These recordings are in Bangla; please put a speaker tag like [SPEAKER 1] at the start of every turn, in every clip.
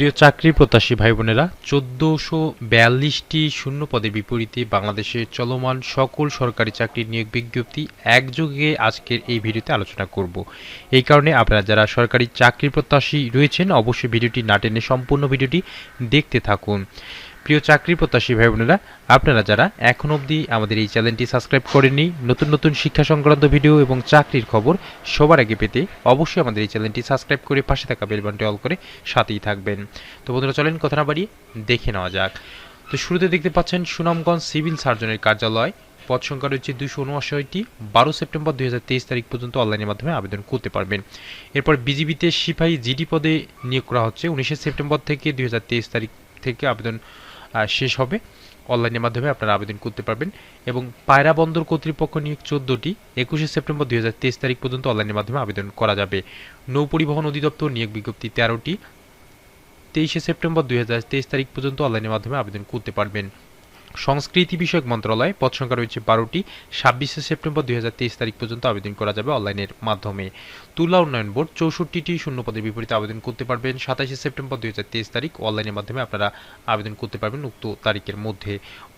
[SPEAKER 1] প্রিয় চাকরি প্রত্যাশী ভাই বোনেরা, চোদ্দোশো বিয়াল্লিশটি শূন্য পদের বিপরীতে বাংলাদেশের চলমান সকল সরকারি চাকরির নিয়োগ বিজ্ঞপ্তি একযোগে আজকের এই ভিডিওতে আলোচনা করব। এই কারণে আপনারা যারা সরকারি চাকরি প্রত্যাশী রয়েছেন, অবশ্যই ভিডিওটি না টেনে সম্পূর্ণ ভিডিওটি দেখতে থাকুন। প্রিয় চাকরি প্রত্যাশী ভাই বোনেরা আপনারা যারা এখন অবধি আমাদের এই চ্যানেলটি সাবস্ক্রাইব করেননি, নতুন নতুন শিক্ষা সংক্রান্ত ভিডিও এবং চাকরির খবর সবার আগে পেতে অবশ্যই আমাদের এই চ্যানেলটি সাবস্ক্রাইব করে পাশে থাকা বেল বাটনটি অল করে সাথেই থাকবেন। তো বন্ধুরা, চলেন কথা না বাড়িয়ে দেখে নেওয়া যাক। তো শুরুতে দেখতে পাচ্ছেন সুনামগঞ্জ সিভিল সার্জনের কার্যালয়, পদ সংখ্যা রয়েছে দুশো উনআশিটি। বারো সেপ্টেম্বর দুই হাজার তেইশ তারিখ পর্যন্ত অনলাইনের মাধ্যমে আবেদন করতে পারবেন। এরপর বিজিবিতে সিপাহী জিডি পদে নিয়োগ করা হচ্ছে। উনিশে সেপ্টেম্বর থেকে দুই হাজার তেইশ তারিখ থেকে আবেদন শেষ হবে। অনলাইনের মাধ্যমে আপনারা আবেদন করতে পারবেন। এবং পায়রা বন্দর কর্তৃপক্ষ নিয়োগ চোদ্দটি, একুশে সেপ্টেম্বর দুই হাজার তেইশ তারিখ পর্যন্ত অনলাইনের মাধ্যমে আবেদন করা যাবে। নৌ পরিবহন অধিদপ্তর নিয়োগ বিজ্ঞপ্তি তেরোটি, তেইশে সেপ্টেম্বর দুই হাজার তেইশ তারিখ পর্যন্ত অনলাইনের মাধ্যমে আবেদন করতে পারবেন। সংস্কৃতি বিষয়ক মন্ত্রণালয় পদ সংখ্যা রয়েছে বারোটি। ছাব্বিশে সেপ্টেম্বর দুই হাজার তেইশ তারিখ পর্যন্ত আবেদন করা যাবে অনলাইনের মাধ্যমে। তুলা উন্নয়ন বোর্ড চৌষট্টিটি শূন্য পদের বিপরীতে আবেদন করতে পারবেন। সাতাশে সেপ্টেম্বর দুই হাজার তেইশ তারিখ অনলাইনের মাধ্যমে আপনারা আবেদন করতে পারবেন উক্ত তারিখের মধ্যে।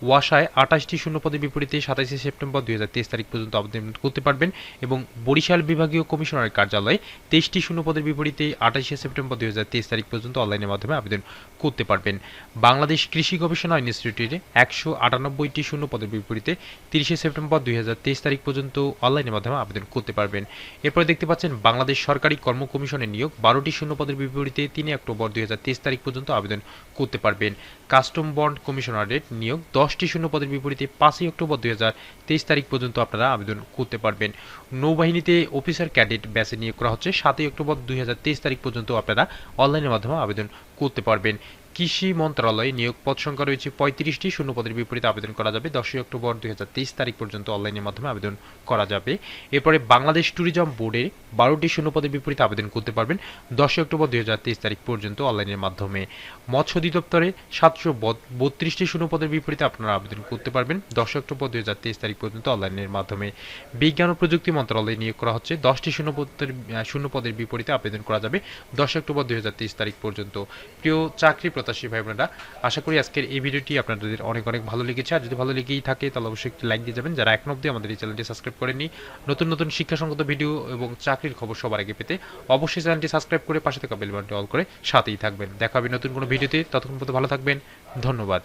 [SPEAKER 1] ওয়াসায় আঠাশটি শূন্য পদের বিপরীতে সাতাশে সেপ্টেম্বর দুই হাজার তেইশ তারিখ পর্যন্ত আবেদন করতে পারবেন এবং বরিশাল বিভাগীয় কমিশনারের কার্যালয়ে তেইশটি শূন্য পদের বিপরীতে আঠাশে সেপ্টেম্বর দুই হাজার তেইশ তারিখ পর্যন্ত অনলাইনের মাধ্যমে আবেদন করতে পারবেন। বাংলাদেশ কৃষি গবেষণা ইনস্টিটিউটে একশো আটানব্বইটি শূন্য পদের বিপরীতে তিরিশে সেপ্টেম্বর দুই হাজার তেইশ তারিখ পর্যন্ত অনলাইনের মাধ্যমে আবেদন করতে পারবেন। এরপরে দেখতে পাচ্ছেন, বাংলাদেশ সরকারি কর্ম কমিশনের নিয়োগ বারোটি শূন্য পদের বিপরীতে তিন অক্টোবর দু হাজার তেইশ তারিখ পর্যন্ত আবেদন করতে পারবেন। কাস্টম বন্ড কমিশনারের নিয়োগ দশটি শূন্য পদের বিপরীতে পাঁচই অক্টোবর দুই হাজার তেইশ তারিখ পর্যন্ত আপনারা আবেদন করতে পারবেন। নৌবাহিনীতে অফিসার ক্যাডেট ব্যাচে নিয়োগ করা হচ্ছে, সাতই অক্টোবর দুই হাজার তেইশ তারিখ পর্যন্ত আপনারা অনলাইনের মাধ্যমে আবেদন করতে পারবেন। কৃষি মন্ত্রণালয়ে নিয়োগ পদ সংখ্যা রয়েছে পঁয়ত্রিশটি। শূন্যপদের বিপরীতে আবেদন করা যাবে। দশই অক্টোবর দুই হাজার তেইশ তারিখ পর্যন্ত অনলাইনের মাধ্যমে আবেদন করা যাবে। এরপরে বাংলাদেশ ট্যুরিজম বোর্ডে বারোটি শূন্য পদের বিপরীতে আবেদন করতে পারবেন দশই অক্টোবর দু হাজার তেইশ তারিখ পর্যন্ত অনলাইনের মাধ্যমে। মৎস্য অধিদপ্তরে সাতশো বত্রিশটি শূন্য পদের বিপরীতে আপনারা আবেদন করতে পারবেন দশই অক্টোবর দুই হাজার তেইশ তারিখ পর্যন্ত অনলাইনের মাধ্যমে। বিজ্ঞান ও প্রযুক্তি মন্ত্রণালয়ে নিয়োগ করা হচ্ছে, দশটি শূন্য পদের শূন্য পদের বিপরীতে আবেদন করা যাবে দশই অক্টোবর দুই হাজার তেইশ তারিখ পর্যন্ত। প্রিয় চাকরি প্রত্যাশী ভাই বোনেরা, আশা করি আজকের এই ভিডিওটি আপনাদের অনেক অনেক ভালো লেগেছে। আর যদি ভালো লেগেই থাকে, তাহলে অবশ্যই একটি লাইক দিয়ে যাবেন। যারা এখন অবধি আমাদের এই চ্যানেলটি সাবস্ক্রাইব করেননি, নতুন নতুন শিক্ষা সংগত ভিডিও এবং চাকরির খবর সবার আগে পেতে অবশ্যই চ্যানেলটি সাবস্ক্রাইব করে পাশে থাকা বেল বাটনটি অল করে সাথেই থাকবেন। দেখা হবে নতুন কোনো ভিডিওতে। ততক্ষণ পর্যন্ত ভালো থাকবেন। ধন্যবাদ।